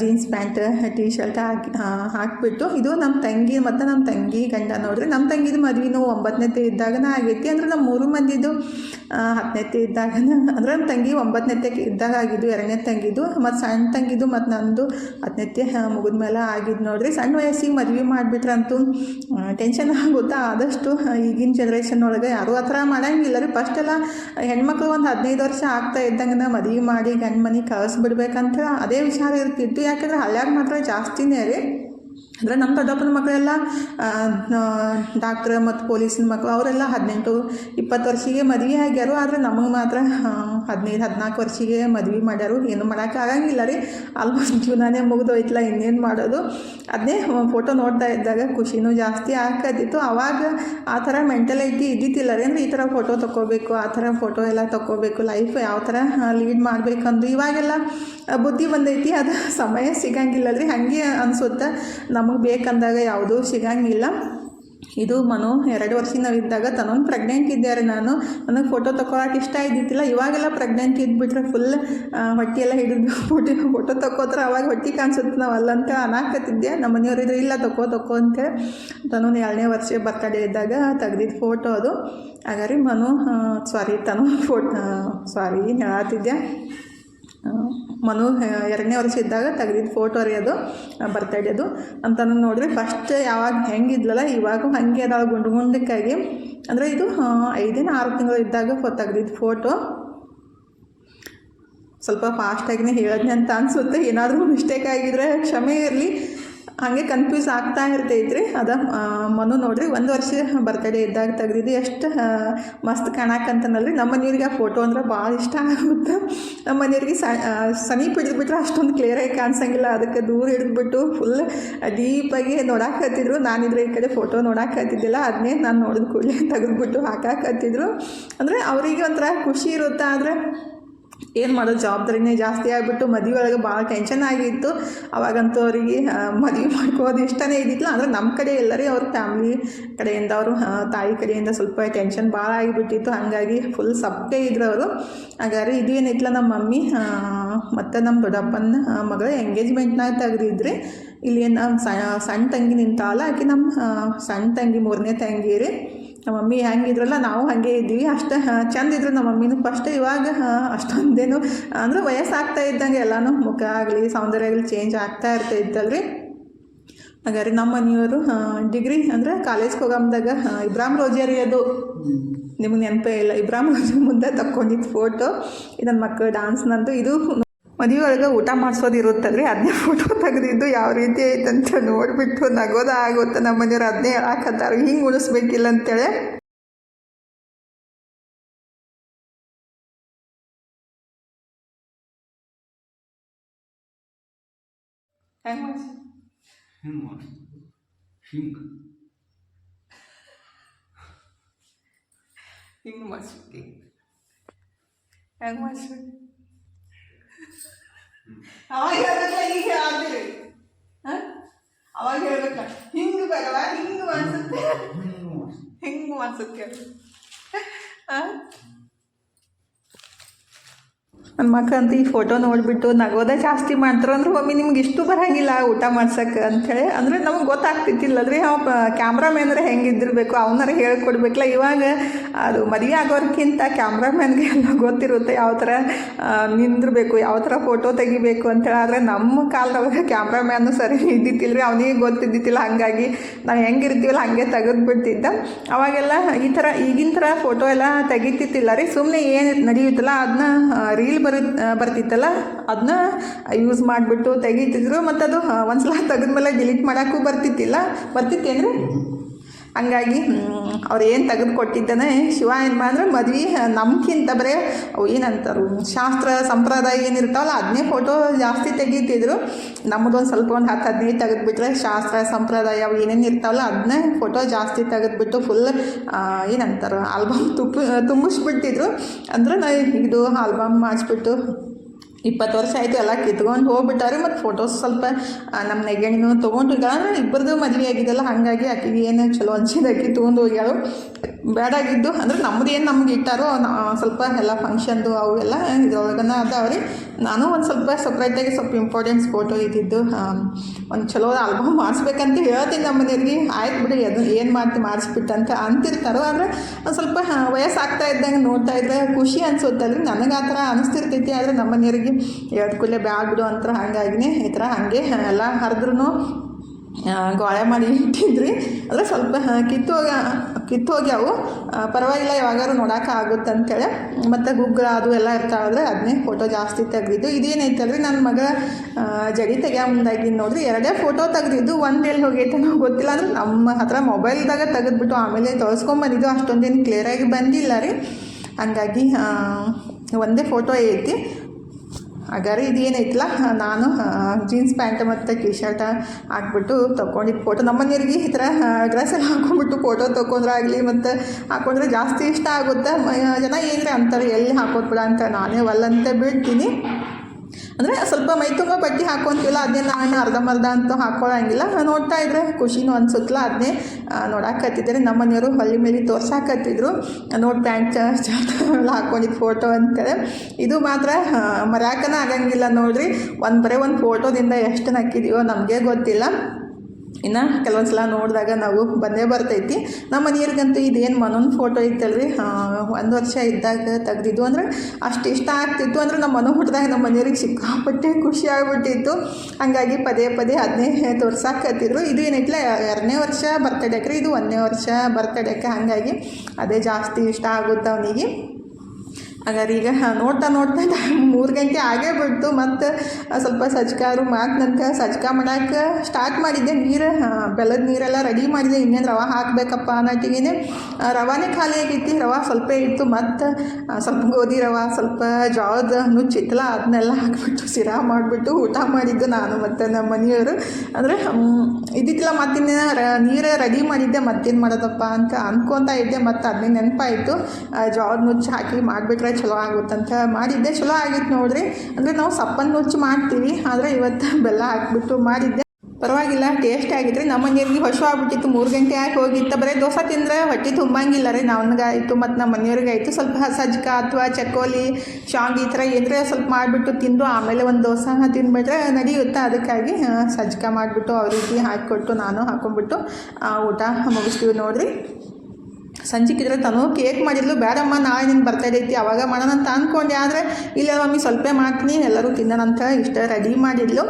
ಜೀನ್ಸ್ ಪ್ಯಾಂಟ್ ಟಿ ಶರ್ಟ್ ಹಾಕಿ ಹಾಕಿಬಿಟ್ಟು ಇದು ನಮ್ಮ ತಂಗಿ ಮತ್ತು ನಮ್ಮ ತಂಗಿ ಗಂಡ ನೋಡ್ರಿ. ನಮ್ಮ ತಂಗಿದು ಮದ್ವೆನೂ ಒಂಬತ್ತನೇತೆ ಇದ್ದಾಗನ ಆಗೈತಿ. ಅಂದ್ರೆ ನಮ್ಮ ಮೂರು ಮಂದಿದು ಹತ್ತನೇತೆ ಇದ್ದಾಗನ ಅಂದ್ರೆ ನಮ್ಮ ತಂಗಿ ಒಂಬತ್ತನೇತೆ ಇದ್ದಾಗ ಆಗಿದ್ದು, ಎರಡನೇ ತಂಗಿದು, ಮತ್ತು ಸಣ್ಣ ತಂಗಿದು ಮತ್ತು ನಂದು ಹತ್ತನೇತೆ ಮುಗಿದ ಮೇಲೆ ಆಗಿದ್ದು ನೋಡಿರಿ. ಸಣ್ಣ ವಯಸ್ಸಿಗೆ ಮದುವೆ ಮಾಡಿಬಿಟ್ರಂತೂ ಟೆನ್ಷನ್ ಆಗುತ್ತಾ ಆದಷ್ಟು ಈಗಿನ ಜನ್ರೇಷನ್ ಒಳಗೆ ಯಾರೂ ಆ ಥರ ಮಾಡೋಂಗಿಲ್ಲ ರೀ. ಫಸ್ಟೆಲ್ಲ ಹೆಣ್ಮಕ್ಳು ಒಂದು ಹದಿನೈದು ವರ್ಷ ಆಗ್ತಾ ಇದ್ದಂಗೆ ಮದುವೆ ಮಾಡಿ ಗಂಡು ಮನೆ ಕಳಿಸ್ಬಿಡ್ಬೇಕಂತ ಅದೇ ವಿಚಾರ ಇರ್ತಿತ್ತು. ಯಾಕಂದ್ರೆ ಹಳ್ಳ್ಯಾಗ ಮಾತ್ರ ಜಾಸ್ತಿನೇ ರೀ. ಅಂದರೆ ನಮ್ಮ ದೊಡ್ಡಪ್ಪನ ಮಕ್ಕಳೆಲ್ಲ ಡಾಕ್ಟ್ರ್ ಮತ್ತು ಪೊಲೀಸಿನ ಮಕ್ಕಳು ಅವರೆಲ್ಲ ಹದಿನೆಂಟು, ಇಪ್ಪತ್ತು ವರ್ಷಿಗೆ ಮದುವೆ ಆಗ್ಯಾರು. ಆದರೆ ನಮಗೆ ಮಾತ್ರ ಹದಿನೈದು, ಹದಿನಾಲ್ಕು ವರ್ಷಿಗೆ ಮದುವೆ ಮಾಡ್ಯಾರು. ಏನು ಮಾಡೋಕೆ ಆಗಂಗಿಲ್ಲ ರೀ. ಆಲ್ಮೋಸ್ಟ್ ಜೀವನನೇ ಮುಗಿದೋಯ್ತಲ್ಲ ಇನ್ನೇನು ಮಾಡೋದು? ಅದನ್ನೇ ಫೋಟೋ ನೋಡ್ತಾ ಇದ್ದಾಗ ಖುಷಿನೂ ಜಾಸ್ತಿ ಆಗ್ತಿತ್ತು. ಆವಾಗ ಆ ಥರ ಮೆಂಟಲಿಟಿ ಇದ್ದಿತ್ತಿಲ್ಲ ರೀ. ಅಂದರೆ ಈ ಥರ ಫೋಟೋ ತೊಗೋಬೇಕು ಆ ಥರ ಫೋಟೋ ಎಲ್ಲ ತೊಗೋಬೇಕು ಲೈಫ್ ಯಾವ ಥರ ಲೀಡ್ ಮಾಡಬೇಕಂದು ಇವಾಗೆಲ್ಲ ಬುದ್ಧಿ ಬಂದೈತಿ. ಅದು ಸಮಯ ಸಿಗಂಗಿಲ್ಲ ರೀ. ಹಾಗೆ ಅನಿಸುತ್ತೆ. ನಮಗೆ ಬೇಕಂದಾಗ ಯಾವುದೂ ಸಿಗಂಗಿಲ್ಲ. ಇದು ಮನು ಎರಡು ವರ್ಷ ನಾವಿದ್ದಾಗ ತನ್ನೊಂದು ಪ್ರೆಗ್ನೆಂಟ್ ಇದ್ದೆ ರೀ ನಾನು. ನನಗೆ ಫೋಟೋ ತಗೋಳಕ್ಕೆ ಇಷ್ಟ ಇದ್ದಿತ್ತಿಲ್ಲ ಇವಾಗೆಲ್ಲ ಪ್ರೆಗ್ನೆಂಟ್ ಇದ್ಬಿಟ್ರೆ ಫುಲ್ ಹೊಟ್ಟೆ ಎಲ್ಲ ಹಿಡಿದು ಫೋಟೋ ಫೋಟೋ ತೊಗೋತಾರೆ ಅವಾಗ ಹೊಟ್ಟೆ ಕಾಣಿಸುತ್ತೆ. ನಾವು ಅಲ್ಲಂತ ಅನಾಕತ್ತಿದ್ದೆ. ನಮ್ಮ ಮನೆಯವ್ರು ಇದ್ರೆ, ಇಲ್ಲ ತಕ್ಕೊ ತಕೋ, ಅಂತ. ತನು ಎರಡನೇ ವರ್ಷ ಬರ್ತಡೇ ಇದ್ದಾಗ ತೆಗ್ದಿದ್ದು ಫೋಟೋ ಅದು. ಹಾಗಾದ್ರೆ Manu sorry Tanu photo sorry ಹೇಳತ್ತಿದ್ದೆ Manu ಎರಡನೇ ವರ್ಷ ಇದ್ದಾಗ ತೆಗೆದಿದ್ದು ಫೋಟೋ ರೀ ಅದು ಬರ್ತಡೇದು ಅಂತ ನೋಡಿದ್ರೆ ಫಸ್ಟ್ ಯಾವಾಗ ಹೆಂಗಿದ್ಲಲ್ಲ ಇವಾಗ ಹಾಗೆ ಅದಾಳ ಗುಂಡು ಗುಂಡಕ್ಕಾಗಿ ಅಂದರೆ ಇದು ಐದಿನ ಆರು ತಿಂಗಳು ಇದ್ದಾಗ ತೆಗ್ದಿದ್ದು ಫೋಟೋ ಸ್ವಲ್ಪ ಫಾಸ್ಟಾಗಿನೇ ಹೇಳಿದ್ನಿ ಅಂತ ಅನಿಸುತ್ತೆ. ಏನಾದರೂ ಮಿಸ್ಟೇಕ್ ಆಗಿದ್ರೆ ಕ್ಷಮೆ ಇರಲಿ. ಹಾಗೆ ಕನ್ಫ್ಯೂಸ್ ಆಗ್ತಾ ಇರ್ತೈತ್ರಿ ಅದ ಮನು ನೋಡ್ರಿ ಒಂದು ವರ್ಷ ಬರ್ತಡೇ ಇದ್ದಾಗ ತೆಗ್ದಿದ್ದು ಎಷ್ಟು ಮಸ್ತ್ ಕಾಣಕ್ಕಂತನಲ್ರಿ ನಮ್ಮ ಮನೆಯವ್ರಿಗೆ ಆ ಫೋಟೋ ಅಂದ್ರೆ ಭಾಳ ಇಷ್ಟ ಆಗುತ್ತೆ. ನಮ್ಮ ಮನೆಯವ್ರಿಗೆ ಸಮೀಪ ಹಿಡಿದ್ಬಿಟ್ರೆ ಅಷ್ಟೊಂದು ಕ್ಲಿಯರಾಗಿ ಕಾಣಿಸಂಗಿಲ್ಲ. ಅದಕ್ಕೆ ದೂರ ಹಿಡಿದ್ಬಿಟ್ಟು ಫುಲ್ ಡೀಪಾಗಿ ನೋಡಾಕತ್ತಿದ್ರು ನಾನಿದ್ರೆ ಈ ಕಡೆ ಫೋಟೋ ನೋಡಾಕತ್ತಿದ್ದಿಲ್ಲ ಅದನ್ನೇ ನಾನು ನೋಡಿದ ಕೂಡಲೇ ತೆಗೆದ್ಬಿಟ್ಟು ಹಾಕಾಕತ್ತಿದ್ರು ಅಂದರೆ ಅವರಿಗೆ ಒಂಥರ ಖುಷಿ ಇರುತ್ತೆ ಆದರೆ ಏನು ಮಾಡೋದು? ಜವಾಬ್ದಾರಿನೇ ಜಾಸ್ತಿ ಆಗಿಬಿಟ್ಟು ಮದುವೆ ಒಳಗೆ ಭಾಳ ಟೆನ್ಷನ್ ಆಗಿತ್ತು. ಅವಾಗಂತೂ ಅವರಿಗೆ ಮದುವೆ ಮಾಡ್ಕೋದು ಇಷ್ಟನೇ ಇದ್ದಿಲ್ಲ ಅಂದರೆ ನಮ್ಮ ಕಡೆ ಎಲ್ಲರೂ ಅವ್ರ ಫ್ಯಾಮ್ಲಿ ಕಡೆಯಿಂದ ಅವರು ತಾಯಿ ಕಡೆಯಿಂದ ಸ್ವಲ್ಪ ಟೆನ್ಷನ್ ಭಾಳ ಆಗಿಬಿಟ್ಟಿತ್ತು. ಹಾಗಾಗಿ ಫುಲ್ ಸಪ್ಪೆ ಇದ್ರು ಅವರು. ಹಾಗಾದ್ರೆ ಇದು ಏನಿತ್ತಲ್ಲ ನಮ್ಮ ಮಮ್ಮಿ ಮತ್ತು ನಮ್ಮ ದೊಡ್ಡಪ್ಪನ ಮಗಳ ಎಂಗೇಜ್ಮೆಂಟ್ನಾಗ ತೆಗೆದಿದ್ರಿ. ಇಲ್ಲಿ ನಮ್ಮ ಸಣ್ಣ ತಂಗಿ ನಿಂತಾಲ ಆಕೆ ನಮ್ಮ ಸಣ್ಣ ತಂಗಿ, ಮೂರನೇ ತಂಗಿ ರೀ ನಮ್ಮ ಮಮ್ಮಿ ಹೆಂಗಿದ್ರಲ್ಲ ನಾವು ಹಾಗೆ ಇದ್ವಿ. ಅಷ್ಟು ಚಂದ ಇದ್ರು ನಮ್ಮ ಮಮ್ಮಿನೂ ಫಸ್ಟ್ ಇವಾಗ ಅಷ್ಟೊಂದೇನು ಅಂದರೆ ವಯಸ್ಸಾಗ್ತಾ ಇದ್ದಂಗೆ ಎಲ್ಲನೂ ಮುಖ ಆಗಲಿ ಸೌಂದರ್ಯ ಆಗಲಿ ಚೇಂಜ್ ಆಗ್ತಾ ಇರ್ತಾ ಇದ್ದಲ್ರಿ ಹಾಗಾದ್ರೆ ನಮ್ಮ ಮನೆಯವರು ಡಿಗ್ರಿ ಅಂದರೆ ಕಾಲೇಜ್ಗೆ ಹೋಗಮ್ದಾಗ ಇಬ್ರಾಮ್ ರೋಜರಿ ಅದು. ನಿಮಗೆ ನೆನಪೇ ಇಲ್ಲ ಇಬ್ರಾಮ್ ರೋಜಿ ಮುಂದೆ ತಕ್ಕೊಂಡಿದ್ದು ಫೋಟೋ ನನ್ನ ಮಕ್ಕಳು ಡ್ಯಾನ್ಸ್ನಂದು ಇದು ಮದುವೆ ಒಳಗೆ ಊಟ ಮಾಡಿಸೋದು ಇರುತ್ತಲ್ರಿ? ಅದನ್ನೇ ಫೋಟೋ ತೆಗೆದಿದ್ದು ಯಾವ ರೀತಿ ಐತಂತ ನೋಡಿಬಿಟ್ಟು ನಗೋದ ಆಗುತ್ತೆ ನಮ್ಮ ಮನೆಯವ್ರು ಅದನ್ನೇ ಹೇಳಾಕತ್ತಾರ. ಹಿಂಗೆ ಉಳಿಸ್ಬೇಕಿಲ್ಲ ಅಂತೇಳಿ. ಹಿಂಗೆ ಮಾಡಿಸ್ಬೇಕು ಹೆಂಗೆ ಮಾಡಿಸ್ಬೇಕು ಅವಾಗ ಹೇಳ್ಬೇಕ ಈಗ ಹಾಂ? ಅವಾಗ ಹೇಳ್ಬೇಕ ಹಿಂಗೆ ಬೇಡವಾ? ಹಿಂಗೆ ಅನ್ಸುತ್ತೆ. ಹಿಂಗೆ ಅನ್ಸುತ್ತೆ. ಹಾಂ? ನನ್ನ ಮಕ್ಕಳಂತೂ ಈ ಫೋಟೋ ನೋಡಿಬಿಟ್ಟು ನಗೋದೇ ಜಾಸ್ತಿ ಮಾಡ್ತಾರೆ ಅಂದ್ರೆ ಮಮ್ಮಿ ನಿಮ್ಗೆ ಇಷ್ಟು ಬರಂಗಿಲ್ಲ ಊಟ ಮಾಡ್ಸಕ್ಕೆ ಅಂಥೇಳಿ ಅಂದರೆ ನಮಗೆ ಗೊತ್ತಾಗ್ತಿತ್ತಿಲ್ಲ ರೀ ಅವ ಕ್ಯಾಮ್ರಾಮ್ಯಾನ್ರೆ ಹೆಂಗಿದ್ದಿರಬೇಕು? ಅವನಾರ ಹೇಳ್ಕೊಡ್ಬೇಕಲ್ಲ. ಇವಾಗ ಅದು ಮದುವೆ ಆಗೋರ್ಕಿಂತ ಕ್ಯಾಮ್ರಾಮ್ಯಾನ್ಗೆ ಎಲ್ಲ ಗೊತ್ತಿರುತ್ತೆ ಯಾವ ಥರ ನಿಂದಿರಬೇಕು, ಯಾವ ಥರ ಫೋಟೋ ತೆಗಿಬೇಕು ಅಂತೇಳಿ ಆದರೆ ನಮ್ಮ ಕ್ಯಾಮ್ರಾ ಕ್ಯಾಮ್ರಾಮ್ಯಾನು ಸರಿ ಇದ್ದಿತ್ತಿಲ್ಲ ರೀ ಅವನಿಗೆ ಗೊತ್ತಿದ್ದಿತ್ತಿಲ್ಲ ಹಾಗಾಗಿ ನಾವು ಹೆಂಗಿರ್ತೀವಲ್ಲ ಹಾಗೆ ತೆಗೆದು ಬಿಡ್ತಿದ್ದ ಅವಾಗೆಲ್ಲ ಈ ಥರ ಈಗಿನ ಥರ ಫೋಟೋ ಎಲ್ಲ ತೆಗಿತಿತ್ತಿಲ್ಲ ರೀ. ಸುಮ್ಮನೆ ಏನು ನಡೆಯುತ್ತಲ್ಲ ಅದನ್ನ ರೀಲ್ ಬರು ಬರ್ತಿತ್ತಲ್ಲ? ಅದನ್ನ ಯೂಸ್ ಮಾಡಿಬಿಟ್ಟು ತೆಗಿತಿದ್ರು ಮತ್ತು ಅದು ಒಂದ್ಸಲ ತೆಗೆದ್ಮೇಲೆ ಡಿಲೀಟ್ ಮಾಡೋಕ್ಕೂ ಬರ್ತಿತ್ತಿಲ್ಲ. ಬರ್ತಿತ್ತೇನ್ರಿ? ಹಂಗಾಗಿ ಅವ್ರು ಏನು ತೆಗೆದು ಕೊಟ್ಟಿದ್ದಾನೆ ಶಿವ ಏನು ಅಂದ್ರೆ ಮದ್ವೆ ನಮ್ಗಿಂತ ಬರೇ ಅವು ಏನಂತಾರೆ, ಶಾಸ್ತ್ರ, ಸಂಪ್ರದಾಯ ಏನಿರ್ತಾವಲ್ಲ ಅದನ್ನೇ ಫೋಟೋ ಜಾಸ್ತಿ ತೆಗೀತಿದ್ರು. ನಮ್ಮದೊಂದು ಸ್ವಲ್ಪ ಒಂದು ಹತ್ತು ಹದಿನೈದು ತೆಗೆದುಬಿಟ್ರೆ ಶಾಸ್ತ್ರ, ಸಂಪ್ರದಾಯ ಅವು ಏನೇನು ಇರ್ತಾವಲ್ಲ ಅದನ್ನೇ ಫೋಟೋ ಜಾಸ್ತಿ ತೆಗೆದುಬಿಟ್ಟು ಫುಲ್ ಏನಂತಾರೆ ಆಲ್ಬಮ್ ತುಪ್ಪ ತುಂಬಿಸ್ಬಿಟ್ಟಿದ್ರು ಅಂದ್ರೆ ನಾ ಇದು ಆಲ್ಬಮ್ ಮಾಡಿಸ್ಬಿಟ್ಟು ಇಪ್ಪತ್ತು ವರ್ಷ ಆಯಿತು ಎಲ್ಲ ಕಿತ್ಕೊಂಡು ಹೋಗ್ಬಿಟ್ಟಾರೆ ಮತ್ತು ಫೋಟೋಸ್ ಸ್ವಲ್ಪ ನಮ್ಮ ನೆಗಣಿನೂ ತೊಗೊಂಡು ಈಗ ಇಬ್ಬರದು ಮದುವೆ ಆಗಿದ್ದಲ್ಲ, ಹಾಗಾಗಿ ಆಕೆಗೆ ಏನು ಚಲೋ ಅನ್ಸಿದ್ದು ಆಕೆ ತೊಗೊಂಡು ಹೋಗ್ಯಾಳು. ಬೇಡಾಗಿದ್ದು ಅಂದ್ರೆ ನಮ್ಮದು ಏನು ನಮ್ಗೆ ಇಟ್ಟಾರೋ ಸ್ವಲ್ಪ ಎಲ್ಲ ಫಂಕ್ಷನ್ದು ಅವು ಎಲ್ಲ ಇದ್ರೊಳಗನ ಅದಾವ್ರಿ ನಾನು ಒಂದು ಸ್ವಲ್ಪ ಸಪ್ರೇಟಾಗಿ ಸ್ವಲ್ಪ ಇಂಪಾರ್ಟೆನ್ಸ್ ಫೋಟೋ ಇದ್ದಿದ್ದು ಒಂದು ಚಲೋ ಆಲ್ಬಮ್ ಮಾಡಿಸ್ಬೇಕಂತ ಹೇಳ್ತೀನಿ ನಮ್ಮ ಮನೆಯವ್ರಿಗೆ. ಆಯ್ತು ಬಿಡಿ ಅದು ಏನು ಮಾಡ್ತಿ ಮಾಡಿಸ್ಬಿಟ್ಟಂತ ಅಂತಿರ್ತಾರೋ, ಆದರೆ ಒಂದು ಸ್ವಲ್ಪ ವಯಸ್ಸಾಗ್ತಾ ಇದ್ದಂಗೆ ನೋಡ್ತಾ ಇದ್ರೆ ಖುಷಿ ಅನ್ಸುತ್ತಲ್ರಿ ನನಗೆ ಆ ಥರ ಅನಿಸ್ತಿರ್ತೈತಿ, ಆದರೆ ನಮ್ಮ ಮನೆಯವ್ರಿಗೆ ಎರಡು ಬ್ಯಾಡ ಬಿಡು ಅಂತ ಹಾಗಾಗಿನೇ ಈ ಥರ ಹಾಗೆ ಎಲ್ಲ ಹರಿದ್ರೂ ಗೋಳೆ ಮಾಡಿ ಇಟ್ಟಿದ್ರಿ. ಅಂದರೆ ಸ್ವಲ್ಪ ಕಿತ್ತು ಕಿತ್ತೋಗ ಕಿತ್ತೋಗ್ಯಾವು ಆ, ಪರವಾಗಿಲ್ಲ ನೋಡೋಕೆ ಆಗುತ್ತೆ ಅಂತೇಳಿ ಮತ್ತು ಗುಗ್ಗಳ ಅದು ಎಲ್ಲ ಇರ್ತಾವಲ್ರಿ ಅದನ್ನೇ ಫೋಟೋ ಜಾಸ್ತಿ ತೆಗೆದಿದ್ದು. ಇದೇನೈತಲ್ರಿ ನನ್ನ ಮಗ ಜಡಿ ತೆಗಿಯೋ ಮುಂದಾಗಿ ನೋಡ್ರಿ. ಎರಡೇ ಫೋಟೋ ತೆಗೆದಿದ್ದು ಒಂದು ಎಲ್ಲಿ ಹೋಗೈತೆ ನಾವು ಗೊತ್ತಿಲ್ಲ. ಅಂದ್ರೆ ನಮ್ಮ ಹತ್ರ ಮೊಬೈಲ್ದಾಗ ತೆಗೆದ್ಬಿಟ್ಟು ಆಮೇಲೆ ತೊಳ್ಸ್ಕೊಂಬಂದಿದ್ದು ಅಷ್ಟೊಂದೇನು ಕ್ಲಿಯರಾಗಿ ಬಂದಿಲ್ಲ ರೀ. ಹಂಗಾಗಿ ಒಂದೇ ಫೋಟೋ ಐತಿ. ಹಾಗಾದ್ರೆ ಇದು ಏನೈತಲ್ಲ ನಾನು ಜೀನ್ಸ್ ಪ್ಯಾಂಟ್ ಮತ್ತು ಟಿ ಶರ್ಟ್ ಹಾಕ್ಬಿಟ್ಟು ತೊಗೊಂಡಿದ್ದು ಫೋಟೋ ನಮ್ಮ ಮನೆಯವ್ರಿಗೆ ಈ ಥರ ಡ್ರೆಸ್ ಎಲ್ಲ ಹಾಕೊಂಡ್ಬಿಟ್ಟು ಫೋಟೋ ತೊಗೊಂಡ್ರಾಗಲಿ ಮತ್ತು ಹಾಕೊಂಡ್ರೆ ಜಾಸ್ತಿ ಇಷ್ಟ ಆಗುತ್ತೆ. ಜನ ಏನ್ರಿ ಅಂತಾರೆ, ಎಲ್ಲಿ ಹಾಕೋದು ಬಿಡ ಅಂತ ನಾನೇ ಒಲ್ಲಂತೆ ಬಿಡ್ತೀನಿ. ಅಂದರೆ ಸ್ವಲ್ಪ ಮೈ ತುಂಬ ಬಟ್ಟೆ ಹಾಕೊತೀವಲ್ಲ ಅದನ್ನೇ ನಾನು ಅರ್ಧಂಬರ್ಧ ಅಂತೂ ಹಾಕೊಳ್ಳೋಂಗಿಲ್ಲ ನೋಡ್ತಾ ಇದ್ರೆ ಖುಷಿನೂ ಅನ್ಸುತ್ತಲ್ಲ ಅದನ್ನೇ ನೋಡಾಕತ್ತಿದ್ದಾರೆ ನಮ್ಮ ಮನೆಯವರು ಹೊಲಿ ಮೇಲೆ ತೋರ್ಸಾಕತ್ತಿದ್ರು. ನೋಡಿ, ಪ್ಯಾಂಟ್ ಎಲ್ಲ ಹಾಕೊಂಡಿದ್ದು ಫೋಟೋ ಅಂತಾರೆ. ಇದು ಮಾತ್ರ ಮರಾಕನ ಆಗಂಗಿಲ್ಲ ನೋಡ್ರಿ. ಒಂದು ಬರೀ ಒಂದು ಫೋಟೋದಿಂದ ಎಷ್ಟು ನಕ್ಕಿದೀವೋ ನಮಗೆ ಗೊತ್ತಿಲ್ಲ. ಇನ್ನು ಕೆಲವೊಂದು ಸಲ ನೋಡಿದಾಗ ನಾವು ಬಂದೇ ಬರ್ತೈತಿ. ನಮ್ಮ ಮನೆಯವ್ರಿಗಂತೂ ಇದೇನು ಮನೋನ್ ಫೋಟೋ ಇತ್ತಲ್ರಿ ಒಂದು ವರ್ಷ ಇದ್ದಾಗ ತೆಗ್ದಿದ್ದು ಅಂದ್ರೆ ಅಷ್ಟು ಇಷ್ಟ ಆಗ್ತಿತ್ತು ಅಂದ್ರೆ ನಮ್ಮ ಮನೋ ಹುಟ್ಟಿದಾಗ ನಮ್ಮ ಮನೆಯವ್ರಿಗೆ ಸಿಕ್ಕಾಪಟ್ಟೆ ಖುಷಿ ಆಗ್ಬಿಟ್ಟಿತ್ತು. ಹಾಗಾಗಿ ಪದೇ ಪದೇ ಅದನ್ನೇ ತೋರ್ಸಾಕತ್ತಿದ್ರು ಇದು ಏನೈತಿಲ್ಲ ಎರಡನೇ ವರ್ಷ ಬರ್ತಡೇಕ್ರಿ ಇದು ಒಂದನೇ ವರ್ಷ ಬರ್ತಡೇಕ್ಕೆ ಹಾಗಾಗಿ ಅದೇ ಜಾಸ್ತಿ ಇಷ್ಟ ಆಗುತ್ತೆ ಅವನಿಗೆ. ಹಾಗಾದ್ರೆ ಈಗ ನೋಡ್ತಾ ನೋಡ್ತಾ ಮೂರು ಗಂಟೆ ಆಗೇ ಬಿಡ್ತು. ಮತ್ತು ಸ್ವಲ್ಪ ಸಜ್ಕಾರು, ಮಾತು ನಂತರ ಸಜ್ಕ ಮಾಡಕ್ಕೆ ಸ್ಟಾರ್ಟ್ ಮಾಡಿದ್ದೆ. ನೀರು ಬೆಲ್ಲದ ನೀರೆಲ್ಲ ರೆಡಿ ಮಾಡಿದೆ. ಇನ್ನೇನು ರವೆ ಹಾಕಬೇಕಪ್ಪ ಅನ್ನೋಟಿಗೆ ರವಾನೇ ಖಾಲಿ ಆಗೈತಿ ರವೆ ಸ್ವಲ್ಪ ಇತ್ತು. ಮತ್ತು ಸ್ವಲ್ಪ ಗೋಧಿ ರವೆ, ಸ್ವಲ್ಪ ಜೋಳದ ನುಚ್ಚಿತ್ತಲ್ಲ ಅದನ್ನೆಲ್ಲ ಹಾಕ್ಬಿಟ್ಟು ಸಿರಾ ಮಾಡಿಬಿಟ್ಟು ಊಟ ಮಾಡಿದ್ದು ನಾನು ಮತ್ತು ನಮ್ಮ ಮನೆಯವರು. ಅಂದರೆ ಇದಿತ್ತಲ್ಲ ಮತ್ತಿನ್ನ ರ, ನೀರು ರೆಡಿ ಮಾಡಿದ್ದೆ. ಮತ್ತೇನು ಮಾಡೋದಪ್ಪ ಅಂತ ಅಂದ್ಕೊತಾ ಇದ್ದೆ. ಮತ್ತು ಅದನ್ನೇ ನೆನಪಾಯಿತು. ಜೋಳದ ಮುಚ್ಚಿ ಹಾಕಿ ಮಾಡಿಬಿಟ್ರೆ ಚಲೋ ಆಗುತ್ತಂತ ಮಾಡಿದ್ದೆ. ಚಲೋ ಆಗಿತ್ತು ನೋಡ್ರಿ. ಅಂದರೆ ನಾವು ಸಪ್ಪನ್ ನುಚ್ಚು ಮಾಡ್ತೀವಿ. ಆದರೆ ಇವತ್ತು ಬೆಲ್ಲ ಹಾಕ್ಬಿಟ್ಟು ಮಾಡಿದ್ದೆ. ಪರವಾಗಿಲ್ಲ ಟೇಸ್ಟ್ ಆಗಿತ್ತು ರೀ ನಮ್ಮ ಮನೆಯವ್ರಿಗೆ ಹಶು ಆಗ್ಬಿಟ್ಟಿತ್ತು ಮೂರು ಗಂಟೆ ಆಗಿ ಹೋಗಿತ್ತು. ಬರೀ ದೋಸೆ ತಿಂದರೆ ಹೊಟ್ಟೆ ತುಂಬಂಗಿಲ್ಲ ರೀ. ನನ್ಗಾಯಿತು ಮತ್ತು ನಮ್ಮ ಮನೆಯವ್ರಿಗೆ ಆಯಿತು ಸ್ವಲ್ಪ ಸಜ್ಕ ಅಥವಾ ಚಕೋಲಿ ಶಾಂಗ್ ಈ ಥರ ಏನಾರ ಸ್ವಲ್ಪ ಮಾಡಿಬಿಟ್ಟು ತಿಂದು ಆಮೇಲೆ ಒಂದು ದೋಸೆ ತಿನ್ಬಿಟ್ರೆ ನಡೆಯುತ್ತೆ ಅದಕ್ಕಾಗಿ ಸಜ್ಕ ಮಾಡಿಬಿಟ್ಟು ಅವ್ರಿಗೆ ಹಾಕಿಕೊಟ್ಟು ನಾನು ಹಾಕೊಂಡ್ಬಿಟ್ಟು ಊಟ ಮುಗಿಸ್ತೀವಿ ನೋಡ್ರಿ. ಸಂಜಿಕಿದ್ರೆ ತಾನು ಕೇಕ್ ಮಾಡಿದ್ಲು ಬೇಡಮ್ಮ ನಾಳೆ ಬರ್ತಾ ಐತಿ ಅವಾಗ ಮಾಡೋಣ ಅಂತ ಅಂದ್ಕೊಂಡೆ, ಆದರೆ ಇಲ್ಲ ಮಮ್ಮಿ, ಸ್ವಲ್ಪ ಮಾಡ್ತೀನಿ, ಎಲ್ಲರೂ ತಿನ್ನೋಣ ಅಂತ ಇಷ್ಟ ರೆಡಿ ಮಾಡಿದ್ಲು.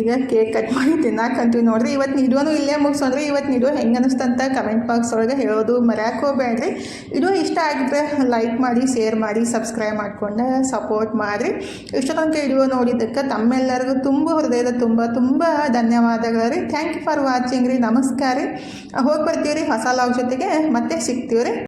ಈಗ ಕೇಕ್ ಕಟ್ ಮಾಡಿ ತಿನ್ನಾಕಂತೀವಿ ನೋಡ್ರಿ. ಇವತ್ತು ನಿಡುವನು ಇಲ್ಲೇ ಮುಗಿಸೋಂದ್ರೆ ಇವತ್ತು ನಿಡುವ ಹೆಂಗೆ ಅನ್ನಿಸ್ತಂತ ಕಮೆಂಟ್ ಬಾಕ್ಸ್ ಒಳಗೆ ಹೇಳೋದು ಮರ್ಯಾಕೋಬೇಡ್ರಿ ಇದು ಇಷ್ಟ ಆಗಿದ್ರೆ ಲೈಕ್ ಮಾಡಿ ಶೇರ್ ಮಾಡಿ ಸಬ್ಸ್ಕ್ರೈಬ್ ಮಾಡಿಕೊಂಡು ಸಪೋರ್ಟ್ ಮಾಡಿರಿ. ಇಷ್ಟು ತನಕ ಇಡುವ ನೋಡಿದ್ದಕ್ಕೆ ತಮ್ಮೆಲ್ಲರಿಗೂ ತುಂಬ ಹೃದಯದ ತುಂಬ ತುಂಬ ಧನ್ಯವಾದಗಳು ರೀ ಥ್ಯಾಂಕ್ ಯು ಫಾರ್ ವಾಚಿಂಗ್ ರೀ. ನಮಸ್ಕಾರ ರೀ. ಹೋಗಿ ಬರ್ತೀವಿ ರೀ ಹೊಸ ಲಾಗ್ ಜೊತೆಗೆ ಮತ್ತೆ ಸಿಗ್ತೀವಿ ರೀ